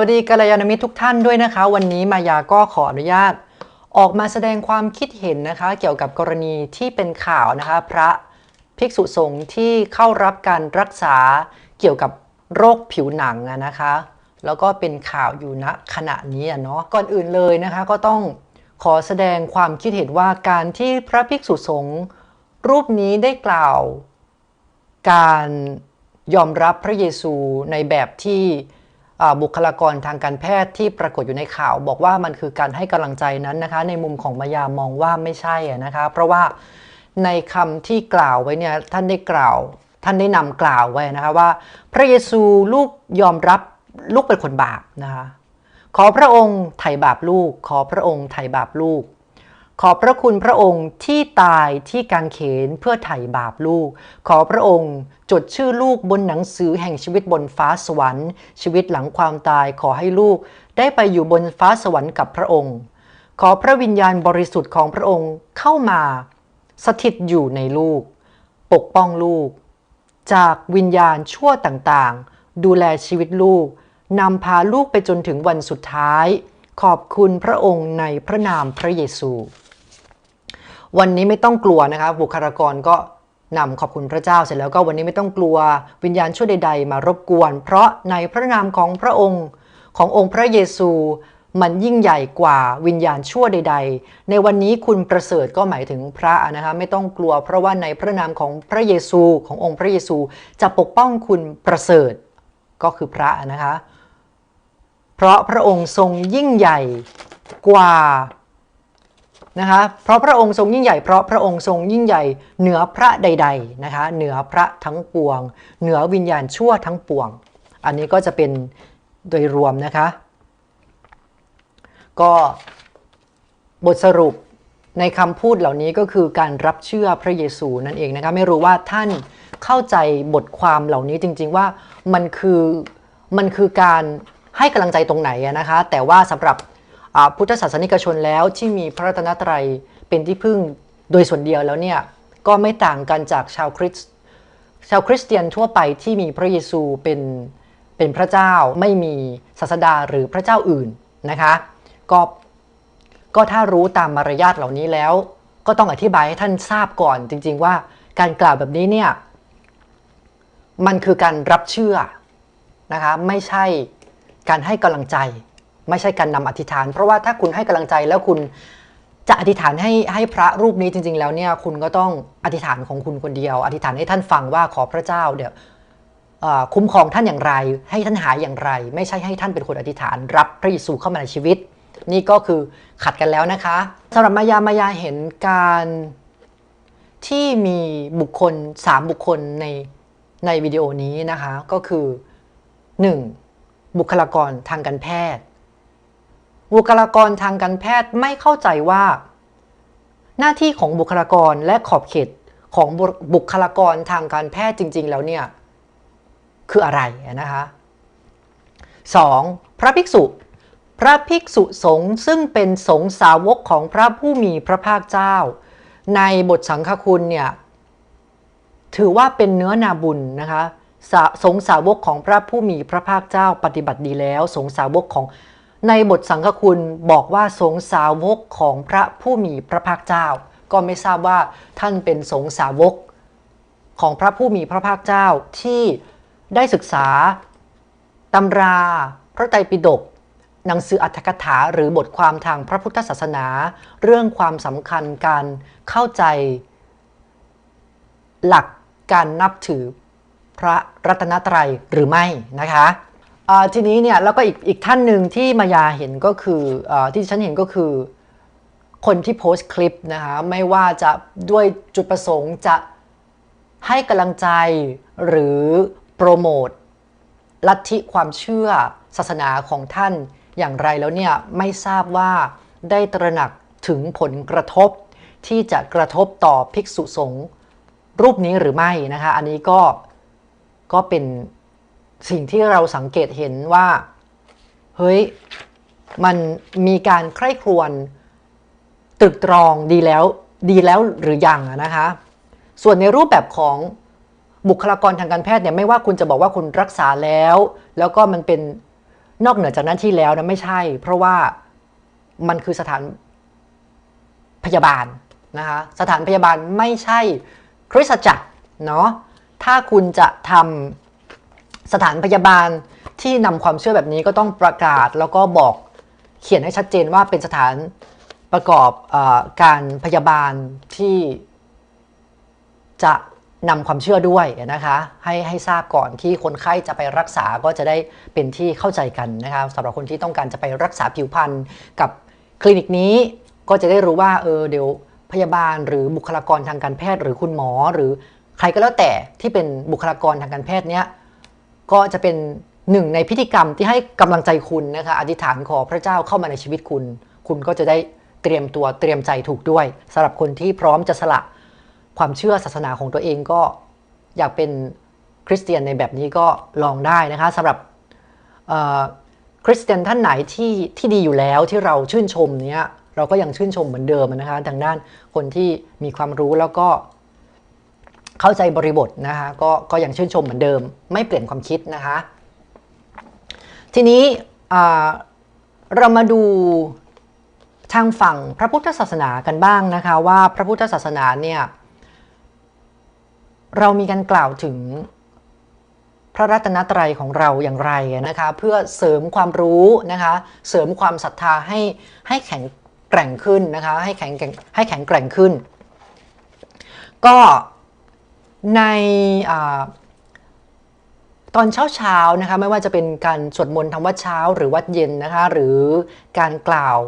วัสดีกัลยาณมิตรทุกท่านด้วยนะคะ วันนี้มายาก็ขออนุญาต ออกมาแสดงความคิดเห็นนะคะ เกี่ยวกับกรณีที่เป็นข่าวนะคะ พระภิกษุสงฆ์ที่เข้ารับการรักษาเกี่ยวกับโรคผิวหนังนะคะ แล้วก็เป็นข่าวอยู่ณขณะนี้เนาะก่อนอื่นเลยนะคะ ก็ต้องขอแสดงความคิดเห็นว่าการที่พระภิกษุสงฆ์รูปนี้ได้กล่าว การยอมรับพระเยซูในแบบที่ บุคลากรทางการแพทย์ที่ปรากฏอยู่ในข่าว บอกว่ามันคือการให้กำลังใจนั้นนะคะ ในมุมของมายามองว่าไม่ใช่นะคะ เพราะว่าในคำที่กล่าวไว้เนี่ยท่านได้กล่าว ท่านได้นำกล่าวไว้นะคะว่า พระเยซูลูกยอมรับลูกเป็นคนบาปนะคะขอพระองค์ไถ่บาปลูก ขอพระองค์ไถ่บาปลูก ขอพระคุณพระองค์ที่ตายที่กางเขนเพื่อไถ่บาปลูก ขอพระองค์จดชื่อลูกบนหนังสือแห่งชีวิตบนฟ้าสวรรค์ ชีวิตหลังความตายขอให้ลูก ได้ไปอยู่บนฟ้าสวรรค์กับพระองค์ ขอพระวิญญาณบริสุทธิ์ของพระองค์เข้ามา สถิตอยู่ในลูก ปกป้องลูก จากวิญญาณชั่วต่างๆ ดูแลชีวิตลูกนำพาลูกไปจนถึงวันสุดท้าย ขอบคุณพระองค์ในพระนามพระเยซู วันนี้ไม่ต้องกลัวนะคะบุคลากรก็นำขอบคุณพระเจ้าเสร็จแล้วก็วันนี้ไม่ต้องกลัววิญญาณชั่วใด ๆ มารบกวน เพราะในพระนามของพระองค์ขององค์พระเยซู มันยิ่งใหญ่กว่าวิญญาณชั่วใด ๆ ในวันนี้คุณประเสริฐก็หมายถึงพระนะคะไม่ต้องกลัว เพราะว่าในพระนามของพระเยซูขององค์พระเยซูจะปกป้องคุณประเสริฐก็คือพระนะคะ เพราะพระองค์ทรงยิ่งใหญ่กว่า นะคะเพราะพระองค์ทรงยิ่งใหญ่เพราะพระองค์ทรงยิ่งใหญ่เหนือพระใดๆนะคะเหนือพระทั้งปวง เหนือวิญญาณชั่วทั้งปวง อันนี้ก็จะเป็นโดยรวมนะคะ ก็บทสรุปในคำพูดเหล่านี้ก็คือการรับเชื่อพระเยซูนั่นเองนะคะไม่รู้ว่าท่านเข้าใจบทความเหล่านี้จริง ๆว่ามันคือมันคือการให้กำลังใจตรงไหนนะคะ แต่ว่าสำหรับ พุทธศาสนิกชนแล้วที่มีพระรัตนตรัยเป็นที่พึ่งโดยส่วนเดียวแล้วเนี่ยก็ไม่ต่างกันจากชาวคริสต์ชาวคริสเตียนทั่วไปที่มีพระเยซูเป็นเป็นพระเจ้าไม่มีศาสดาหรือพระเจ้าอื่นนะคะก็ก็ถ้ารู้ตามมารยาทเหล่านี้แล้ว ก็ต้องอธิบายให้ท่านทราบก่อนจริง ๆ ว่าการกล่าวแบบนี้เนี่ยมันคือการรับเชื่อนะคะไม่ใช่การให้กำลังใจ ไม่ใช่การนำอธิษฐาน เพราะว่าถ้าคุณให้กำลังใจแล้วคุณจะอธิษฐานให้ให้พระรูปนี้จริง ๆ แล้วเนี่ยคุณก็ต้องอธิษฐานของคุณคนเดียว อธิษฐานให้ท่านฟังว่าขอพระเจ้าเดี๋ยวคุ้มครองท่านอย่างไร ให้ท่านหายอย่างไร ไม่ใช่ให้ท่านเป็นคนอธิษฐาน รับพระเยซูเข้ามาในชีวิต นี่ก็คือขัดกันแล้วนะคะสำหรับมายามายาเห็นการที่มีบุคคลสามบุคคลในในวิดีโอนี้นะคะก็คือ 1. บุคลากรทางการแพทย์ บุคลากรทางการแพทย์ไม่เข้าใจว่า หน้าที่ของบุคลากรและขอบเขตของบุคลากรทางการแพทย์จริง ๆ แล้วเนี่ยคืออะไรนะคะ 2. พระภิกษุ พระภิกษุสงฆ์ซึ่งเป็นสงฆ์สาวกของพระผู้มีพระภาคเจ้า ในบทสังฆคุณเนี่ยถือว่าเป็นเนื้อนาบุญนะคะสสงฆ์สาวกของพระผู้มีพระภาคเจ้าปฏิบัติดีแล้ว สงฆ์สาวกของ ในบทสังฆคุณบอกว่าสงสาวกของพระผู้มีพระภาคเจ้า ก็ไม่ทราบว่าท่านเป็นสงสาวกของพระผู้มีพระภาคเจ้าที่ได้ศึกษาตำราพระไตรปิฎกหนังสืออัตถกถาหรือบทความทางพระพุทธศาสนา เรื่องความสำคัญการเข้าใจ หลักการนับถือพระรัตนตรัยหรือไม่นะคะ ทีนี้เนี่ยแล้วก็อีกอีกท่านหนึ่งที่มายาเห็นก็คืออที่ฉันเห็นก็คือคนที่โพสต์คลิปนะคะไม่ว่าจะด้วยจุดประสงค์จะให้กำลังใจหรือโปรโมทลัทธิความเชื่อศาสนาของท่านอย่างไรแล้วเนี่ยไม่ทราบว่าได้ตระหนักถึงผลกระทบที่จะกระทบต่อภิกษุสงฆ์รูปนี้หรือไม่นะคะ อันนี้ก็ก็เป็น สิ่งที่เราสังเกตเห็นว่า เฮ้ย มันมีการใคร่ครวญตรึกตรองดีแล้วดีแล้วหรือยังอะนะคะ ส่วนในรูปแบบของบุคลากรทางการแพทย์เนี่ยไม่ว่าคุณจะบอกว่าคุณรักษาแล้ว แล้วก็มันเป็นนอกเหนือจากหน้าที่แล้วนะไม่ใช่ เพราะว่ามันคือสถานพยาบาลนะคะสถานพยาบาลไม่ใช่คริสตจักรเนาะถ้าคุณจะทำ สถานพยาบาลที่นำความเชื่อแบบนี้ก็ต้องประกาศแล้วก็บอกเขียนให้ชัดเจนว่าเป็นสถานประกอบออการพยาบาลที่จะนำความเชื่อด้วยนะคะให้ให้ทราบก่อนที่คนไข้จะไปรักษาก็จะได้เป็นที่เข้าใจกันนะคะสำหรับคนที่ต้องการจะไปรักษาผิวพรรณกับคลินิกนี้ก็จะได้รู้ว่าเออเดี๋ยวพยาบาลหรือบุคลากรทางการแพทย์ หรือคุณหมอหรือใครก็แล้วแต่ที่เป็นบุคลากรทางการแพทย์เนี้ย ก็จะเป็นหนึ่งในพิธีกรรมที่ให้กำลังใจคุณนะคะอธิษฐานขอพระเจ้าเข้ามาในชีวิตคุณ คุณก็จะได้เตรียมตัวเตรียมใจถูกด้วยสำหรับคนที่พร้อมจะสละความเชื่อศาสนาของตัวเองก็อยากเป็นคริสเตียนในแบบนี้ก็ลองได้นะคะสำหรับคริสเตียนท่านไหนที่ที่ดีอยู่แล้วที่เราชื่นชมเนี้ยเราก็ยังชื่นชมเหมือนเดิมนะคะทางด้านคนที่มีความรู้แล้วก็ เข้าใจบริบทนะคะก็ก็ยังชื่นชมเหมือนเดิม ไม่เปลี่ยนความคิดนะคะ ทีนี้เรามาดูทางฝั่งพระพุทธศาสนากันบ้างนะคะ ว่าพระพุทธศาสนาเนี่ยเรามีการกล่าวถึงพระรัตนตรัยของเราอย่างไรนะคะเพื่อเสริมความรู้นะคะเสริมความศรัทธาให้ให้แข็งแกร่งขึ้นนะคะให้แข็งแกร่งให้แข็งแกร่งขึ้น ก็ ในอตอนเช้าเช้าๆนะคะไม่ว่าจะเป็นการสวดมนต์ทำวัดเช้าหรือวัดเย็นนะคะหรือการกล่าว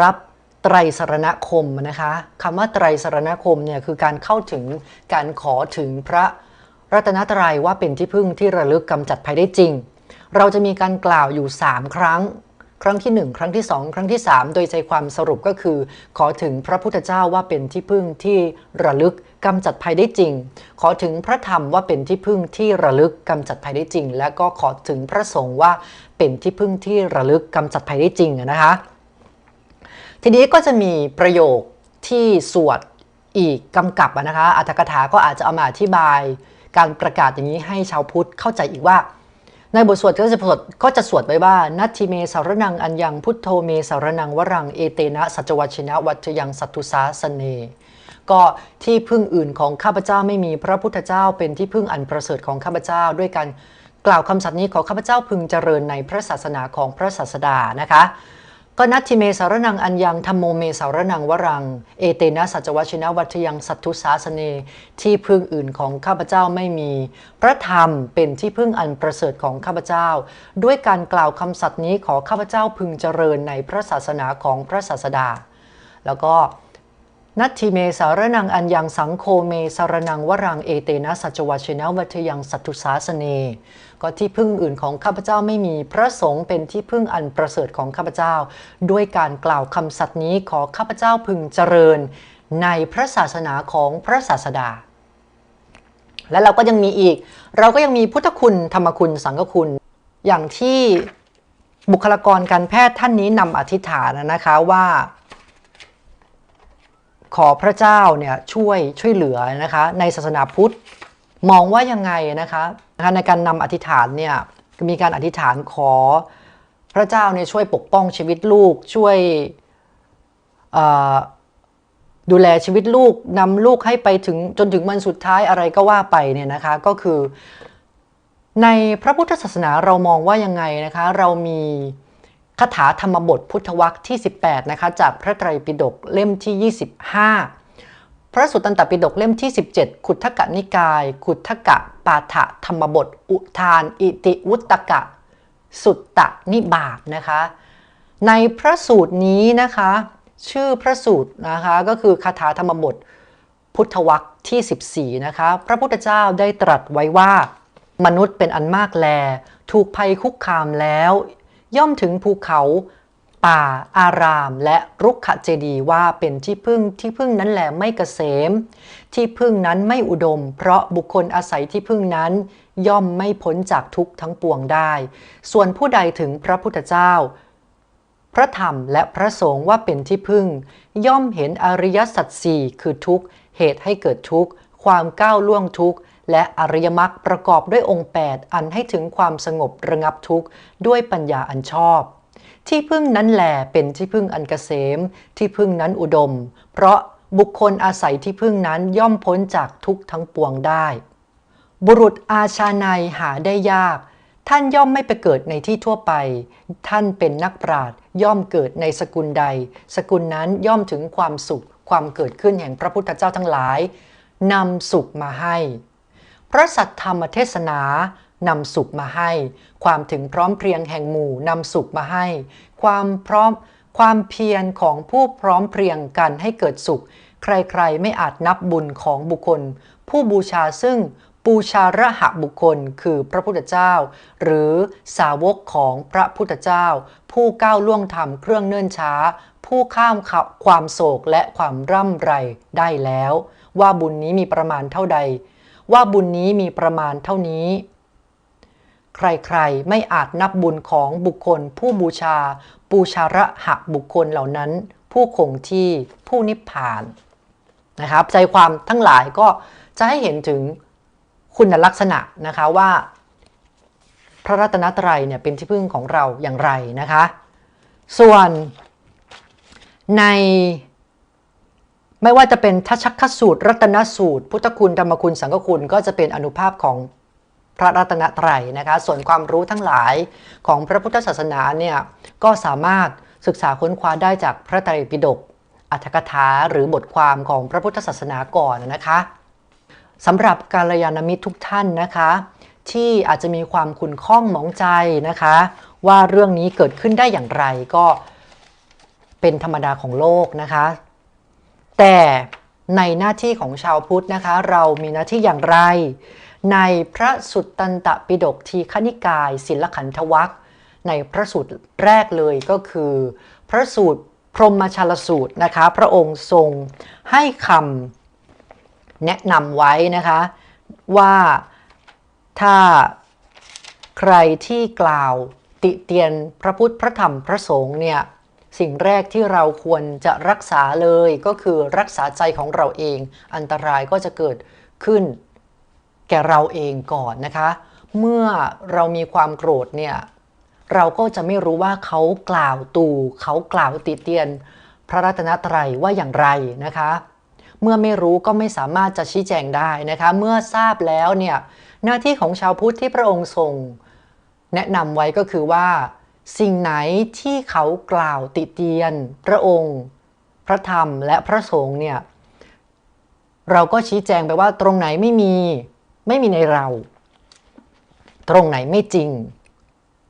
รับไตรสรณคมนะคะคำว่าไตรสรณคมเนี่ยคือการเข้าถึงการขอถึงพระรัตนตรัยว่าเป็นที่พึ่งที่ระลึกกำจัดภัยได้จริง เราจะมีการกล่าวอยู่ 3 ครั้ง ครั้งที่ 1 ครั้งที่ 2 ครั้งที่ 3 โดยใจความสรุปก็คือ ขอถึงพระพุทธเจ้าว่าเป็นที่พึ่งที่ระลึกกำจัดภัยได้จริง ขอถึงพระธรรมว่าเป็นที่พึ่งที่ระลึกกำจัดภัยได้จริง และก็ขอถึงพระสงฆ์ว่าเป็นที่พึ่งที่ระลึกกำจัดภัยได้จริงนะคะ ทีนี้ก็จะมีประโยคที่สวดอีกกำกับนะคะอัตถกถาก็อาจจะเอามาอธิบาย การประกาศอย่างนี้ให้ชาวพุทธเข้าใจอีกว่า ในบทสวดก็จะสวดก็จะสวดไว้ว่านัตถิเมสารนังอัญญังพุทโธเมสารนังวรังเอเตนะสัจวัชินะวัจยังสัตตุสาสเนก็ที่พึ่งอื่นของข้าพเจ้าไม่มีพระพุทธเจ้าเป็นที่พึ่งอันประเสริฐของข้าพเจ้าด้วยการกล่าวคำสัตย์นี้ขอข้าพเจ้าพึงเจริญในพระศาสนาของพระศาสดานะคะ ก็นัตทิเมสารนังอัญญังธรรมโมเมสารนังวรัง เอเตนะสัจวัชินะวัตยังสัตทุสาสเนที่พึ่งอื่นของข้าพเจ้าไม่มี พระธรรมเป็นที่พึ่งอันประเสริฐของข้าพเจ้า ด้วยการกล่าวคำสัตย์นี้ขอข้าพเจ้าพึงเจริญในพระศาสนาของพระศาสดา แล้วก็ นัตถิเมสารนังอัญญังสังโฆเมสารนังวรังเอเตนะสัจวัชนะวัทยังสัตตุสาสเน ก็ที่พึ่งอื่นของข้าพเจ้าไม่มีพระสงฆ์เป็นที่พึ่งอันประเสริฐของข้าพเจ้า ด้วยการกล่าวคำสัตย์นี้ขอข้าพเจ้าพึงเจริญ ในพระศาสนาของพระศาสดา และเราก็ยังมีอีก เราก็ยังมีพุทธคุณธรรมคุณสังฆคุณอย่างที่บุคลากรการแพทย์ท่านนี้นำอธิษฐานนะคะว่า ขอพระเจ้าเนี่ยช่วยช่วยเหลือนะคะในศาสนาพุทธมองว่ายังไงนะคะนะคะในการนำอธิษฐานเนี่ยมีการอธิษฐานขอพระเจ้าเนี่ยช่วยปกป้องชีวิตลูกช่วยดูแลชีวิตลูกนำลูกให้ไปถึงจนถึงวันสุดท้ายอะไรก็ว่าไปเนี่ยนะคะก็คือ ในพระพุทธศาสนาเรามองว่ายังไงนะคะ เรามี คาถาธรรมบทพุทธวรรคที่ 18 นะคะ จากพระไตรปิฎกเล่มที่ 25 พระสุตตันตปิฎกเล่มที่ 17 ขุททกนิกาย ขุทกะปาฐะธรรมบท อุทาน อิติวุตตกะ สุตตนิบาตนะคะ ในพระสูตรนี้นะคะ ชื่อพระสูตรนะคะก็คือคาถาธรรมบทพุทธวรรคที่ 14 นะคะ พระพุทธเจ้าได้ตรัสไว้ว่า มนุษย์เป็นอันมากแล ถูกภัยคุกคามแล้ว ย่อมถึงภูเขา ป่า อาราม และรุกขเจดีย์ว่าเป็นที่พึ่งที่พึ่งนั้นแหละไม่เกษม ที่พึ่งนั้นไม่อุดม เพราะบุคคลอาศัยที่พึ่งนั้น ย่อมไม่พ้นจากทุกข์ทั้งปวงได้ ส่วนผู้ใดถึงพระพุทธเจ้า พระธรรมและพระสงฆ์ว่าเป็นที่พึ่ง ย่อมเห็นอริยสัจสี่คือทุกข์เหตุให้เกิดทุกข์ความก้าวล่วงทุกข์ และอริยมรรคประกอบด้วยองค์ 8 อันให้ถึงความสงบระงับทุกข์ด้วยปัญญาอันชอบ ที่พึ่งนั้นแหลเป็นที่พึ่งอันเกษม ที่พึ่งนั้นอุดม เพราะบุคคลอาศัยที่พึ่งนั้นย่อมพ้นจากทุกข์ทั้งปวงได้ บุรุษอาชาในหาได้ยาก ท่านย่อมไม่ไปเกิดในที่ทั่วไป ท่านเป็นนักปราชญ์ย่อมเกิดในสกุลใด สกุลนั้นย่อมถึงความสุขความเกิดขึ้นแห่งพระพุทธเจ้าทั้งหลายนำสุขมาให้ พระสัทธรรมเทศนานำสุขมาให้ ความถึงพร้อมเพรียงแห่งหมู่นำสุขมาให้ ความพร้อมความเพียรของผู้พร้อมเพรียงกันให้เกิดสุข ใครๆไม่อาจนับบุญของบุคคล ผู้บูชาซึ่งบูชาระหะบุคคล คือพระพุทธเจ้า หรือสาวกของพระพุทธเจ้า ผู้ก้าวล่วงธรรมเครื่องเนิ่นช้า ผู้ข้ามความโศกและความร่ำไรได้แล้ว ว่าบุญนี้มีประมาณเท่าใด ว่าบุญนี้มีประมาณเท่านี้ ใครๆไม่อาจนับบุญของบุคคล ผู้บูชาบูชาระหะบุคคลเหล่านั้น ผู้คงที่ผู้นิพพานนะครับ ใจความทั้งหลายก็จะให้เห็นถึงคุณลักษณะนะคะว่า พระรัตนตรัยเนี่ยเป็นที่พึ่งของเราอย่างไรนะคะ ส่วนใน ไม่ว่าจะเป็นทัชคสูตร รัตนสูตร พุทธคุณธรรมคุณสังฆคุณก็จะเป็นอนุภาพของพระรัตนตรัยนะคะส่วนความรู้ทั้งหลายของพระพุทธศาสนาเนี่ยก็สามารถศึกษาค้นคว้าได้จากพระไตรปิฎกอัตถกถาหรือบทความของพระพุทธศาสนาก่อนนะคะสำหรับกาลยานมิตรทุกท่านนะคะ ที่อาจจะมีความขุ่นข้องหมองใจนะคะ ว่าเรื่องนี้เกิดขึ้นได้อย่างไรก็เป็นธรรมดาของโลกนะคะ แต่ในหน้าที่ของชาวพุทธนะคะ เรามีหน้าที่อย่างไร ในพระสุตตันตปิฎกทีฆนิกาย ศิลขันธวัคในพระสูตรแรกเลยก็คือ พระสูตรพรหมชาลสูตรนะคะ พระองค์ทรงให้คำแนะนำไว้นะคะ ว่าถ้าใครที่กล่าวติเตียนพระพุทธพระธรรมพระสงฆ์เนี่ย สิ่งแรกที่เราควรจะรักษาเลยก็คือรักษาใจของเราเอง อันตรายก็จะเกิดขึ้นแก่เราเองก่อนนะคะ เมื่อเรามีความโกรธเนี่ยเราก็จะไม่รู้ว่าเขากล่าวตู่ เขากล่าวติเตียน พระรัตนตรัยว่าอย่างไรนะคะ เมื่อไม่รู้ก็ไม่สามารถจะชี้แจงได้นะคะ เมื่อทราบแล้วเนี่ยหน้าที่ของชาวพุทธที่พระองค์ทรง แนะนำไว้ก็คือว่า สิ่งไหนที่เขากล่าวติเตียน พระองค์ พระธรรมและพระสงฆ์เนี่ยเราก็ชี้แจงไปว่าตรงไหนไม่มีไม่มีในเรา ตรงไหนไม่จริง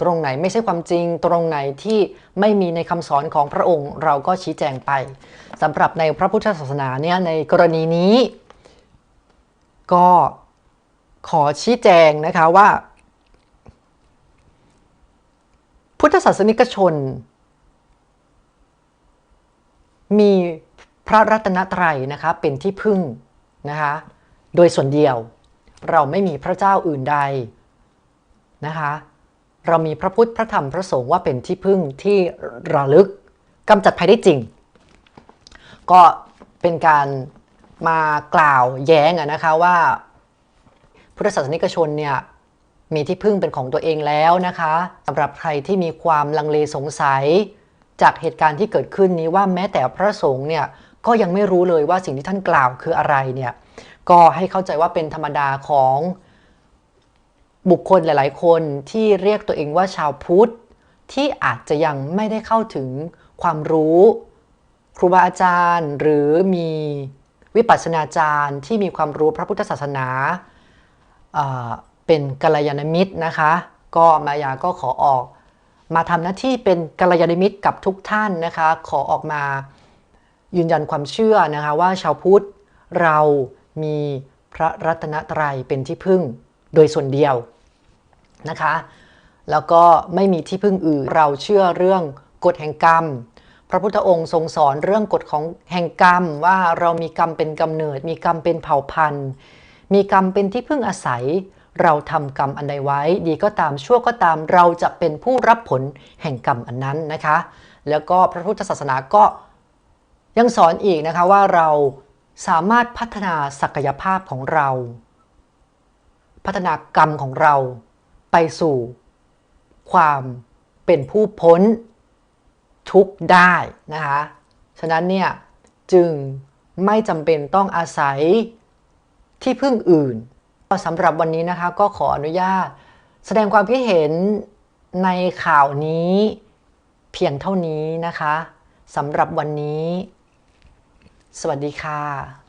ตรงไหนไม่ใช่ความจริง ตรงไหนที่ไม่มีในคำสอนของพระองค์ เราก็ชี้แจงไปสำหรับในพระพุทธศาสนาเนี่ยในกรณีนี้ ก็ขอชี้แจงนะคะว่า พุทธศาสนิกชน มีพระรัตนตรัยนะคะเป็นที่พึ่งนะคะโดยส่วนเดียว เราไม่มีพระเจ้าอื่นใดนะคะเรามีพระพุทธพระธรรมพระสงฆ์ว่าเป็นที่พึ่งที่ระลึกกำจัดภัยได้จริง ก็เป็นการมากล่าวแย้งนะคะว่าพุทธศาสนิกชนเนี่ย มีที่พึ่งเป็นของตัวเองแล้วนะคะสำหรับใครที่มีความลังเลสงสัย จากเหตุการณ์ที่เกิดขึ้นนี้ว่าแม้แต่พระสงฆ์เนี่ยก็ยังไม่รู้เลยว่าสิ่งที่ท่านกล่าวคืออะไรเนี่ยก็ให้เข้าใจว่าเป็นธรรมดาของบุคคลหลาย ๆ คนที่เรียกตัวเองว่าชาวพุทธ ที่อาจจะยังไม่ได้เข้าถึงความรู้ ครูบาอาจารย์ หรือมีวิปัสสนาจารย์ที่มีความรู้พระพุทธศาสนา เป็นกัลยาณมิตรนะคะ ก็มายาก็ขอออก มาทำหน้าที่เป็นกัลยาณมิตรกับทุกท่านนะคะ ขอออกมายืนยันความเชื่อนะคะว่าชาวพุทธเรามีพระรัตนตรัยเป็นที่พึ่งโดยส่วนเดียวนะคะ แล้วก็ไม่มีที่พึ่งอื่นเราเชื่อเรื่องกฎแห่งกรรม พระพุทธองค์ทรงสอนเรื่องกฎของแห่งกรรมว่าเรามีกรรมเป็นกำเนิด มีกรรมเป็นเผ่าพันธุ์ มีกรรมเป็นที่พึ่งอาศัย เราทำกรรมอันใดไว้ ดีก็ตามชั่วก็ตามเราจะเป็นผู้รับผลแห่งกรรมอันนั้นนะคะ แล้วก็พระพุทธศาสนาก็ยังสอนอีกนะคะว่าเราสามารถพัฒนาศักยภาพของเรา พัฒนากรรมของเราไปสู่ ความเป็นผู้พ้นทุกข์ได้นะคะ ฉะนั้นเนี่ยจึงไม่จำเป็นต้องอาศัยที่พึ่งอื่น สำหรับวันนี้นะคะก็ขออนุญาต แสดงความคิดเห็นในข่าวนี้เพียงเท่านี้นะคะสำหรับวันนี้ สวัสดีค่ะ